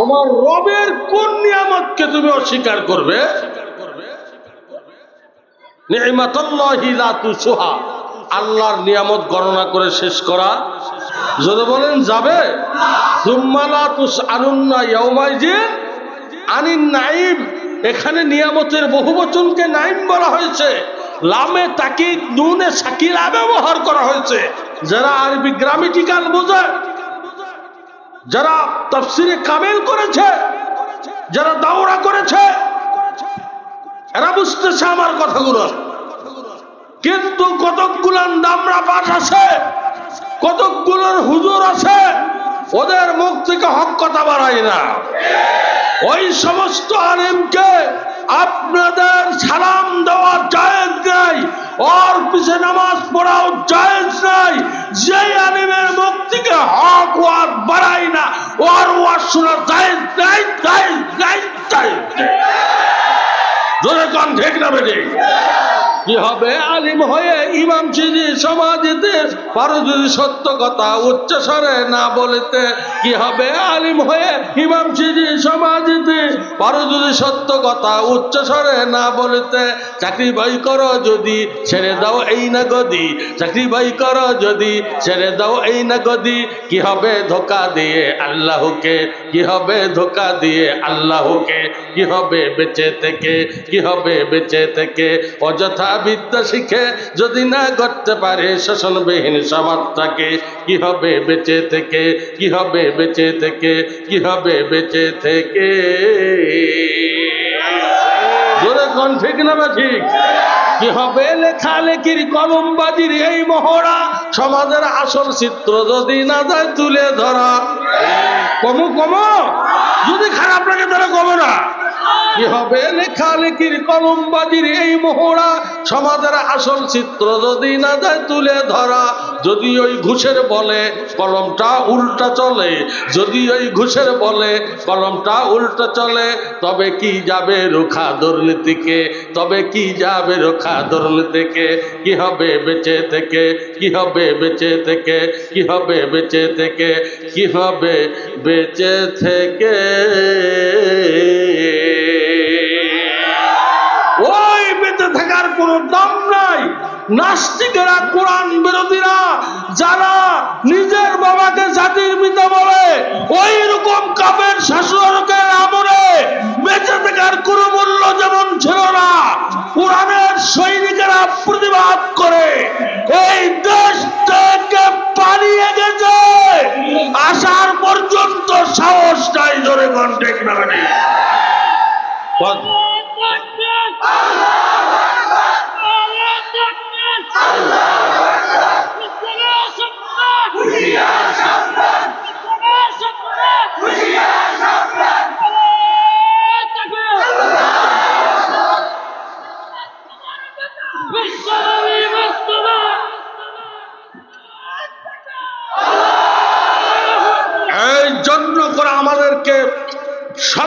তোমার রবের কোন নিয়ামতকে তুমি অস্বীকার করবে? আল্লাহর নিয়ামত গণনা করে শেষ করা। যদি বলেন, যাবে। এখানে নিয়ামতের বহু বচনকে নাইম বলা হয়েছে। লামে তাকিদ, নুনে সাকিরা ব্যবহার করা হয়েছে। যারা আরবি গ্রামেটিক্যাল বোঝে যারা তফসিরে কামেল করেছে, যারা দাওরা করেছে, এরা বুঝতেছে আমার কথাগুলো। কিন্তু কতকগুলার দামরা পাঠ আছে কতকগুলোর হুজুর আছে, ওদের মুখ থেকে হক কথা বাড়ায় না। ওই সমস্ত আলেমকে আপনাদের সালাম দেওয়া নাই ওর পিছে নামাজ পড়াও জায়েজ নাই যে আলেমের মুখ থেকে হক ওয়াজ বাড়ায় না ওর ওয়াজ শোনা জায়েজ নাই জায়েজ নাই জায়েজ নাই জোরে কন ঠিক না বেটে কি হবে? আলিম হয়ে ইমাম চিনি সমাধিতে পারো যদি সত্য কথা উচ্চ স্বরে না বলিতে, কি হবে? আলিম হয়ে ইমাম চিনি সমাধিতে পারো যদি সত্য কথা উচ্চ স্বরে না বলিতে, চাকরি বাই করো যদি, ছেড়ে দাও এই না গদি চাকরি বাই করো যদি, ছেড়ে দাও এই না গদি কি হবে ধোকা দিয়ে আল্লাহকে? কি হবে ধোকা দিয়ে আল্লাহকে? কি হবে বেঁচে থেকে? কি হবে বেঁচে থেকে? অযথা বিদ্যা শিখে যদি না করতে পারে শোষণবিহীন সমাজটাকে কি হবে বেঁচে থেকে? কি হবে বেঁচে থেকে? কি হবে বেঁচে থেকে? জোরে কোন ঠিক না বা ঠিক? কি হবে লেখালেখির কলমবাজির এই মহড়া? সমাজের আসল চিত্র যদি না যায় তুলে ধরা। কমু, কমো? যদি খারাপ লাগে তাহলে কমো না। কি হবে? লেখালেখির কলমবাজির এই মোহরা সমাজের আসল চিত্র যদি না যায় তুলে ধরা, যদি ওই ঘুষের বলে কলমটা উল্টা চলে, যদি ওই ঘুষের বলে কলমটা উল্টা চলে, তবে কি যাবে রোখা দুর্নীতিকে? তবে কি যাবে রোখা দুর্নীতিকে? কি হবে বেঁচে থেকে? কি হবে বেঁচে থেকে? কি হবে বেঁচে থেকে? কি হবে বেঁচে থেকে? কোনো দাম নাই। নাস্তিকেরা, কোরআন বিরোধীরা, যারা নিজের বাবাকে জাতির পিতা বলে ওই রকম কাপের শাসকের আমলে বেঁচে থাকার কোনো মূল্য যেমন ছিল না, কোরআনের সৈনিকেরা প্রতিবাদ করে। এই দেশ থেকে পালিয়ে গেছে। আসার পর্যন্ত সাহস নাই জোরে কন্টেক না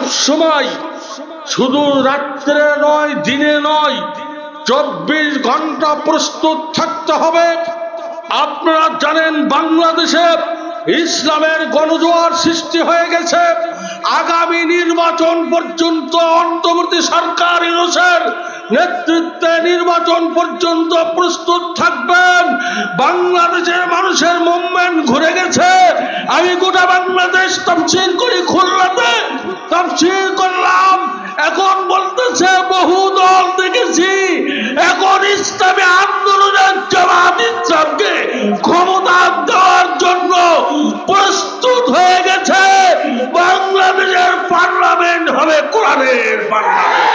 সব সময় শুধু রাত্রে নয়, দিনে নয়, চব্বিশ ঘণ্টা প্রস্তুত থাকতে হবে। আপনারা জানেন বাংলাদেশে ইসলামের গণজোয়ার সৃষ্টি হয়ে গেছে। আগামী নির্বাচন পর্যন্ত অন্তর্বর্তী সরকার ইউনুসের নেতৃত্বে নির্বাচন পর্যন্ত প্রস্তুত থাকবেন। বাংলাদেশের মানুষের মুভমেন্ট ঘুরে গেছে। আমি গোটা বাংলাদেশ তফসিল করি খুলনাতে। এখন বলতেছে বহু দল দেখেছি এখন ইসলামী আন্দোলনের জামাত ইসলামকে ক্ষমতা দেওয়ার জন্য প্রস্তুত হয়ে গেছে। বাংলাদেশের পার্লামেন্ট হবে কোরআনের পার্লামেন্ট।